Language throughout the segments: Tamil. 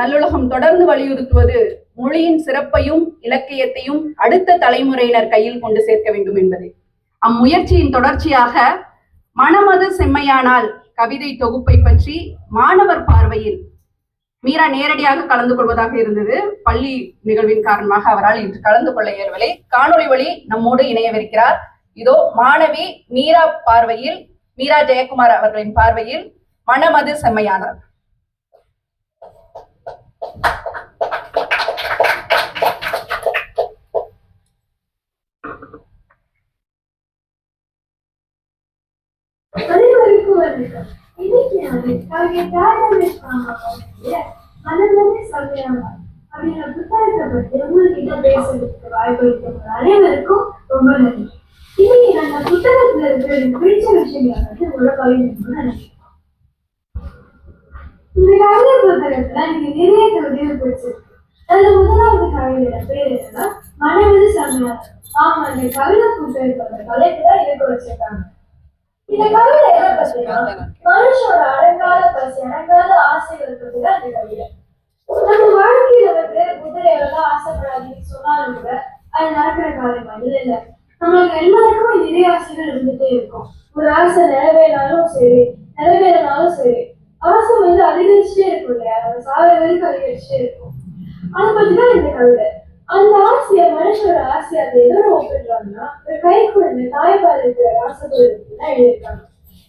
நல்லுலகம் தொடர்ந்து வலியுறுத்துவது மொழியின் சிறப்பையும் இலக்கியத்தையும் அடுத்த தலைமுறையினர் கையில் கொண்டு சேர்க்க வேண்டும் என்பது. அம்முயற்சியின் தொடர்ச்சியாக மனமது செம்மையானால் கவிதை தொகுப்பை பற்றி மாணவர் பார்வையில் மீரா நேரடியாக கலந்து கொள்வதாக இருந்தது. பள்ளி நிகழ்வின் காரணமாக அவரால் இன்று கலந்து கொள்ள இயல்வலை காணொளி வழி நம்மோடு இணையவிருக்கிறார். இதோ மாணவி மீரா பார்வையில் மீரா ஜெயக்குமார் அவர்களின் பார்வையில் மனமது செம்மையானார் அனைவருக்கும் வணக்கம் இன்னைக்கு நான் கவிஞர் அப்படிங்கிற புத்தகத்தை உங்ககிட்ட பேசுறதுக்கு வாய்ப்பு இருக்கிற அனைவருக்கும் ரொம்ப நன்றி இன்னைக்கு நான் அந்த புத்தகத்துல இருக்கிற பிடிச்ச விஷயங்களை உங்களோட பகிர்ந்து நினைக்கிறேன் இந்த கவிதை புத்தகத்துல எனக்கு நிறைய கவிதைகள் பிடிச்சிருக்கு அதுல முதலாவது கவிதையோட பேர் என்னன்னா மனவெளி சமையல் ஆமா இந்த கவிதை புத்தகத்தோட தலைப்புல தான் இருக்க வச்சிருக்காங்க. இந்த கவிதை எதை பத்தினா மனுஷோட அடங்காத பசி அடங்காத ஆசைகள் பத்தி தான் இந்த கவிதை. நம்ம வாழ்க்கையில வந்து குதிரையெல்லாம் ஆசைப்படாதீங்கன்னு சொன்னாலும் கூட அது நடக்கிற காரியமா? இல்ல இல்ல. நம்மளுக்கு எல்லாருக்குமே நிறைய ஆசைகள் இருந்துட்டே இருக்கும். ஒரு ஆசை நிறைவேறினாலும் சரி நிறைவேறினாலும் சரி. ஆசை வந்து அதிகரிச்சுட்டே இருக்கும் இல்லையா? நம்ம வரைக்கும் அதிகரிச்சுட்டே இருக்கும். அதை பத்தி தான் இந்த கவிதை. அந்த ஆசையை மனுஷனோட ஆசை அதை எதோட ஒப்பிடுறாங்கன்னா ஒரு கை குழந்தை தாய்ப்பால் இருக்கிற ஆசைப்படுறது எழுதியிருக்காங்க.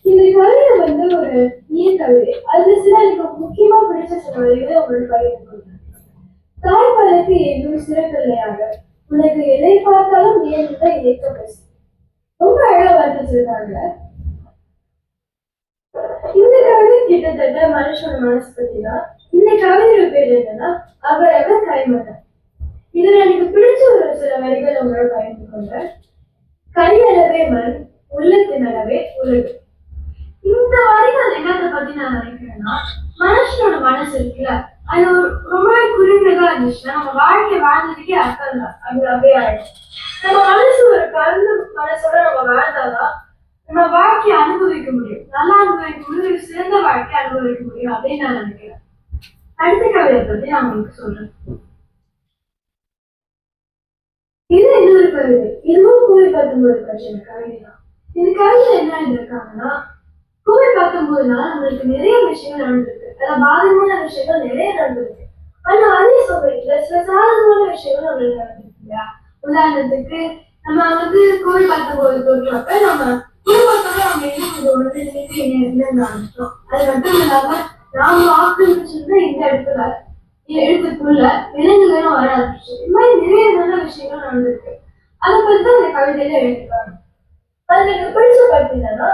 இந்த கவிதை வந்து ஒரு நீர் கவிதை அது சில எனக்கு முக்கியமா பிடிச்ச சில வரிகளை உங்களோட பகிர்ந்து கொள்றேன் தாய்ப்பாலுக்கு எதுவும் சிறப்பில்லையாக உனக்கு எதை பார்த்தாலும் நேர்ந்த இயக்க பேசு. ரொம்ப அழகா வர்ணிச்சிருக்காங்க இந்த கவிதை கிட்டத்தட்ட மனுஷனோட மனசு பத்தி தான் இந்த கவிதையோட பேர் என்னன்னா அவரவர் கைமணம் இதுல எனக்கு பிடிச்ச ஒரு சில வரிகள் உங்களோட பகிர்ந்து கொண்டேன் கையளவே மண் உள்ளத்தின் அளவே உலகு இந்த வரிகள் என்னத்தை பத்தி நான் நினைக்கிறேன்னா மனுஷனோட மனசு இருக்குல்ல அது ஒரு ரொம்பவே குறுகியதா இருந்துச்சுன்னா நம்ம வாழ்க்கை வாழ்ந்ததுக்கே அர்த்தம் தான் அது அப்படியே ஆயிடும். நம்ம மனசு ஒரு கலந்து மனசோட நம்ம வாழ்ந்தாதான் நம்ம வாழ்க்கையை அனுபவிக்க முடியும். நல்லா அனுபவிக்க முடியும் சிறந்த வாழ்க்கையை அனுபவிக்க முடியும் அப்படின்னு நான் நினைக்கிறேன். அடுத்த கவிதை பத்தி நான் உங்களுக்கு சொல்றேன். இது இன்னொரு கவிதை இதுவும் கோவில் பத்தொன்பது பற்றின கவிதை தான் இந்த கவிதை என்ன எழுதியிருக்காங்கன்னா கோவில் பத்தொன்பதுனால நம்மளுக்கு நிறைய விஷயங்கள் நடந்திருக்கு. அதில் பாதகமான விஷயங்கள் நிறைய நடந்திருக்கு. ஆனா அதே சமயத்துல சில சாதகமான விஷயங்கள் நம்மளுக்கு நடந்திருக்கு இல்லையா? உதாரணத்துக்கு நம்ம வந்து கோவில் பத்தொன்பது தொற்றப்ப நம்ம குடும்பத்தோட நம்ம இன்னும் கொஞ்சம் ஒருங்கிணைந்து இணைந்து ஆரம்பிச்சோம் அது மட்டும் இல்லாம நாம ஆக்கிரமிச்சிருந்தா இந்த இடத்துல எழுத்துக்குள்ள விலங்குகளும் வர ஆரம்பிச்சு இந்த மாதிரி நிறைய நல்ல விஷயங்கள் நடந்திருக்கு. அதை பத்தி தான் இந்த கவிதையில எழுதிருக்காங்க அதுல எனக்கு பிடிச்ச பத்தி என்னன்னா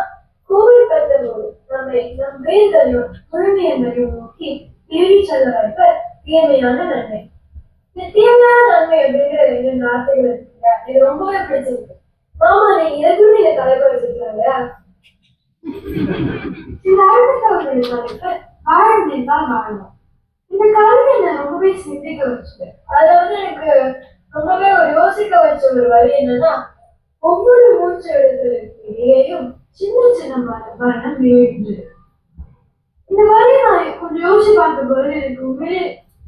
கோவில் பத்தபோது நம்மை நம் வேர்களையும் முழுமையங்களையும் நோக்கி தேடி செல்ல வைப்ப தீமையான நன்மை. இந்த தீமையான நன்மை அப்படிங்கிற ரெண்டு வார்த்தைகள் இருக்கு இது ரொம்பவே பிடிச்சிருக்கு. மாமா நீங்க எதுவும் நீங்க தலைப்பு வச்சிருக்காங்க இந்த அடுத்த கவிதை தலைப்பு வாழ இந்த கவிதை நான் ரொம்பவே சிந்திக்க வச்சுது அதுல வந்து எனக்கு ரொம்பவே ஒரு யோசிக்க வச்ச ஒரு வழி என்னன்னா ஒவ்வொரு மூச்சு எடுத்தலுக்கு இடையேயும் சின்ன சின்ன மரம் மரணம் இந்த மாதிரி நான் கொஞ்சம் யோசிச்சு பார்க்கும்போது எனக்கு உண்மையிலே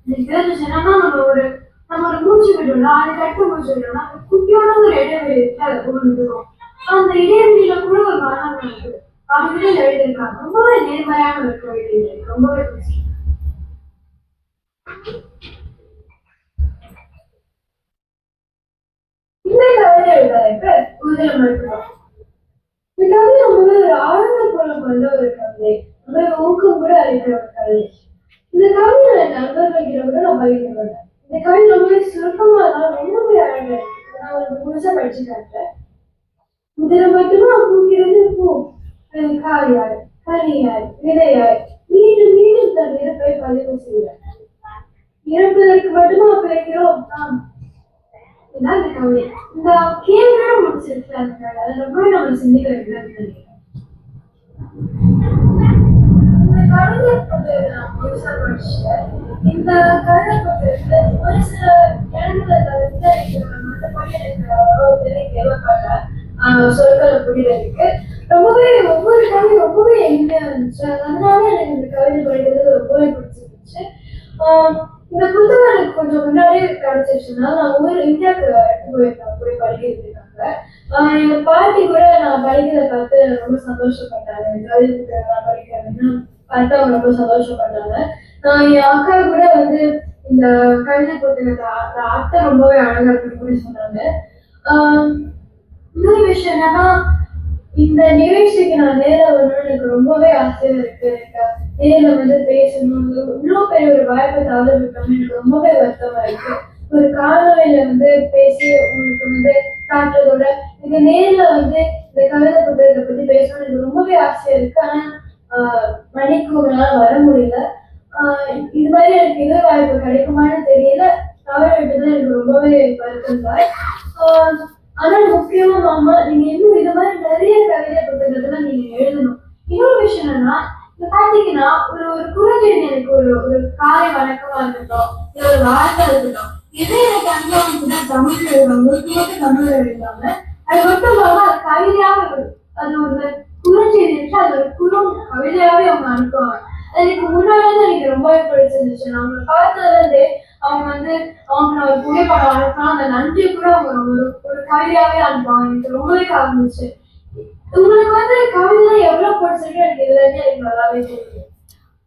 எனக்கு தெரிஞ்சிச்சு நம்ம ஒரு நம்ம ஒரு மூச்சு விடுவோம்னா அது கட்டு மூச்சு விடுறோம்னா அந்த குட்டியோட ஒரு இடைவெளி இருக்கு அதை கொண்டுருக்கோம் அந்த இடைவெளியில கூட ஒரு மரணம் நடக்குது அப்படின்னு எழுதியிருக்காங்க. ரொம்பவே நேர்மறையான ஒரு கவிதை எனக்கு ரொம்பவே பிடிச்சிருக்கு இந்த கவிதை ரொம்பவே ஒரு ஆழ்ந்த பொருள் கொண்ட ஒரு கவிதை ரொம்பவே ஊக்கம் கூட அளிக்கிற ஒரு கவிதை இந்த கவிதை என் நண்பர்கள் கூட நான் பகிர்ந்து கொண்டேன் இந்த கவிதை ரொம்பவே சுருக்கமா தான் ரொம்பவே அழகா இருக்கு நான் ஒரு முழுசா படிச்சு காட்டுறேன் உதிரம் மட்டுமா பூக்கிறது பூ மீண்டும் மீண்டும் தன் இறப்பை பதிவு செய்கிறார் இறப்பதற்கு மட்டுமா பிறக்கிறோம் ஆம். இதான் இந்த கவிதை. இந்த கேள்வியோட முடிச்சிருக்கு அந்த அது ரொம்பவே நம்ம சிந்திக்க வைக்கிறது இந்த கவிதை நான் முழுசா படிச்சுட்டேன் இந்த கவிதை புத்தகத்துல ஒரு சில இடங்களை தவிர்த்து எனக்கு மற்றபடி எனக்கு சொற்களை புரியறதுக்கு ரொம்பவே ஒவ்வொரு கவிதை ரொம்பவே எளிமையா இருந்துச்சு. அதனால எனக்கு இந்த கவிதை படிக்கிறது ரொம்பவே பிடிச்சிருந்துச்சு. இந்த புத்தகம் எனக்கு கொஞ்சம் முன்னாடியே கிடைச்சிருச்சுன்னா நான் ஊர் இந்தியாவுக்கு எடுத்து போயிருந்தேன் போய் படிக்கிறதுக்காக எங்க பாட்டி கூட நான் படிக்கிறத பார்த்து ரொம்ப சந்தோஷப்பட்டாங்க. கவிதை புத்தகம் படிக்கிறேன்னா பார்த்து அவங்க ரொம்ப சந்தோஷப்பட்டாங்க. நான் என் அக்கா கூட வந்து இந்த கவிதை புத்தகத்தை அந்த ரொம்பவே அழகா இருக்குன்னு சொன்னாங்க இன்னொரு விஷயம் என்னன்னா இந்த நிகழ்ச்சிக்கு நான் நேரா வரணும்னு எனக்கு ரொம்பவே ஆசையா இருக்கு எனக்கு நேர்ல வந்து பேசணும். இவ்வளோ பெரிய ஒரு வாய்ப்பை தவற விட்டோம் எனக்கு ரொம்பவே வருத்தமா இருக்கு. ஒரு காணொலியில வந்து பேசி உங்களுக்கு வந்து காட்டுறதோட இது நேர்ல வந்து இந்த கவிதை புத்தகத்தை பத்தி பேசணும்னு எனக்கு ரொம்பவே ஆசையா இருக்கு. ஆனா மணிக்கு உங்களால வர முடியல. ஆஹ் இது மாதிரி எனக்கு இது வாய்ப்பு கிடைக்குமான்னு தெரியல. தவற விட்டது எனக்கு ரொம்பவே வருத்தம் தான் ஆனால் ஆனா முக்கியமா மாமா நீங்க என்ன இது மாதிரி நிறைய கவிதை புத்தகத்துல நீங்க எழுதணும் இன்னொரு விஷயம் என்னன்னா இப்ப பாத்தீங்கன்னா ஒரு ஒரு குறுஞ்செய்தி எனக்கு ஒரு ஒரு காலை வணக்கமா இருக்கட்டும் இல்ல ஒரு வார்த்தை இருக்கட்டும் இதே எனக்கு அனுபவம் தமிழ் எழுதுவாங்க முழுக்க மட்டும் அது மட்டும் இல்லாம அது கவிதையாக அது ஒரு குறுஞ்செய்தி இருந்துச்சு அது ஒரு குறு கவிதையாவே அவங்க அனுப்புவாங்க. அது எனக்கு முன்னாடி எனக்கு ரொம்பவே பிடிச்சிருந்துச்சு நான் அவங்களை பார்த்ததுல அவங்க வந்து அவங்க ஒரு புகைப்படம் அனுப்பினா அந்த நன்றி கூட அவங்க ஒரு ஒரு கவிதையாவே அனுப்புவாங்க. எனக்கு ரொம்பவே காமிச்சு உங்களுக்கு வந்து கவிதை எவ்வளவு பிடிச்சிருக்கு எனக்கு இதுல இருந்து எனக்கு நல்லாவே தெரியும்.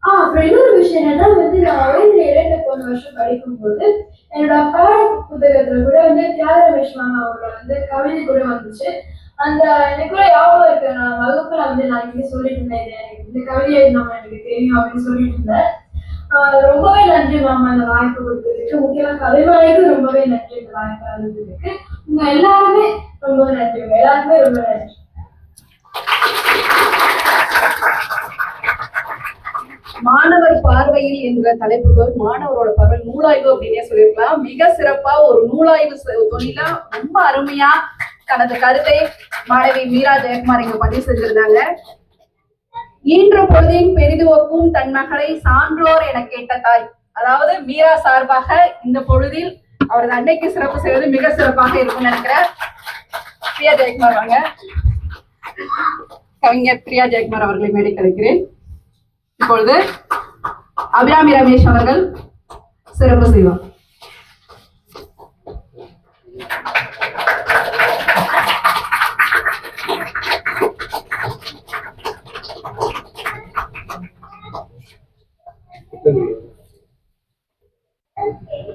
ஆ அப்புறம் இன்னொரு விஷயம் என்னன்னா வந்து நான் வயதுல இரண்டு போன வருஷம் படிக்கும்போது என்னோட பாட புத்தகத்துல கூட வந்து தியாக ரமேஷ் அவங்களோட அவரோட வந்து கவிதை கூட வந்துச்சு. அந்த எனக்கு கூட ஞாபகம் இருக்கு. நான் வகுப்புல வந்து நான் இங்கே சொல்லிட்டு இருந்தேன். எனக்கு இந்த கவிதை நம்ம எனக்கு தெரியும் அப்படின்னு சொல்லிட்டு இருந்தேன். ரொம்பவே நன்றி மாமா இந்த வாய்ப்பு கொடுத்ததுக்கு. முக்கியமா கவிமலைக்கு ரொம்பவே நன்றி இந்த வாய்ப்பு அளித்ததுக்கு. உங்க எல்லாருமே ரொம்ப நன்றி. எல்லாருமே ரொம்ப நன்றி. மாணவர் பார்வையில் என்ற தலைப்புகள் மாணவரோட பார்வை நூலாய்வு அப்படின்னே சொல்லியிருக்கலாம். மிக சிறப்பா ஒரு நூலாய்வு தொழிலா ரொம்ப அருமையா தனது கருத்தை மாணவி மீரா ஜெயக்குமார் இங்க பதிவு செஞ்சிருந்தாங்க. ஈன்ற பொழுதின் பெரிதுவக்கும் தன் மகளை சான்றோர் என கேட்ட தாய். அதாவது மீரா சார்பாக இந்த பொழுதில் அவரது அன்னைக்கு சிறப்பு செய்வது மிக சிறப்பாக இருக்கும்னு நினைக்கிறேன். பிரியா ஜெயக்குமார் வாங்க. கவிஞர் பிரியா ஜெயக்குமார் அவர்களை மேடை கலைக்கிறேன் இப்பொழுது அபிராமி ரமேஷ் அவர்கள் சிறப்பு செய்வார்.